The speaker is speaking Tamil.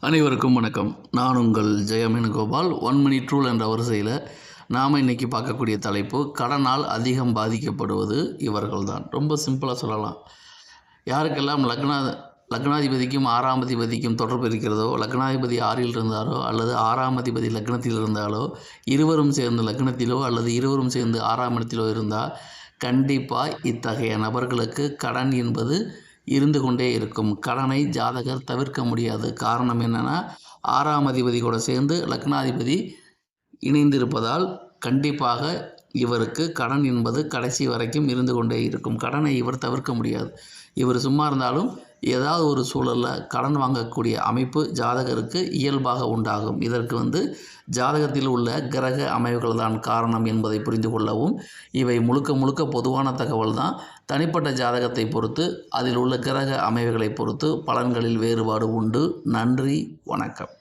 அனைவருக்கும் வணக்கம். நான் உங்கள் ஜெயமேனுகோபால். ஒன் மணி ட்ரூல் என்ற வரிசையில் நாம் இன்றைக்கி பார்க்கக்கூடிய தலைப்பு கடனால் அதிகம் பாதிக்கப்படுவது இவர்கள்தான். ரொம்ப சிம்பிளாக சொல்லலாம். யாருக்கெல்லாம் லக்னா லக்னாதிபதிக்கும் ஆறாம் அதிபதிக்கும் தொடர்பு இருக்கிறதோ லக்னாதிபதி ஆறில் இருந்தாலோ அல்லது ஆறாம் அதிபதி லக்னத்தில் இருந்தாலோ இருவரும் சேர்ந்து லக்னத்திலோ அல்லது இருவரும் சேர்ந்து ஆறாம் இடத்திலோ இருந்தால் கண்டிப்பாக இத்தகைய நபர்களுக்கு கடன் என்பது இருந்து கொண்டே இருக்கும். கடனை ஜாதகர் தவிர்க்க முடியாது. காரணம் என்னென்னா ஆறாம் அதிபதி கூட சேர்ந்து லக்னாதிபதி இணைந்திருப்பதால் கண்டிப்பாக இவருக்கு கடன் என்பது கடைசி வரைக்கும் இருந்து கொண்டே இருக்கும். கடனை இவர் தவிர்க்க முடியாது. இவர் சும்மா இருந்தாலும் ஏதாவது ஒரு சூழலில் கடன் வாங்கக்கூடிய அமைப்பு ஜாதகருக்கு இயல்பாக உண்டாகும். இதற்கு வந்து ஜாதகத்தில் உள்ள கிரக அமைவுகள் தான் காரணம் என்பதை புரிந்து கொள்ளவும் இவை முழுக்க முழுக்க பொதுவான தகவல் தான் தனிப்பட்ட ஜாதகத்தை பொறுத்து அதில் உள்ள கிரக அமைவுகளை பொறுத்து பலன்களில் வேறுபாடு உண்டு. நன்றி வணக்கம்.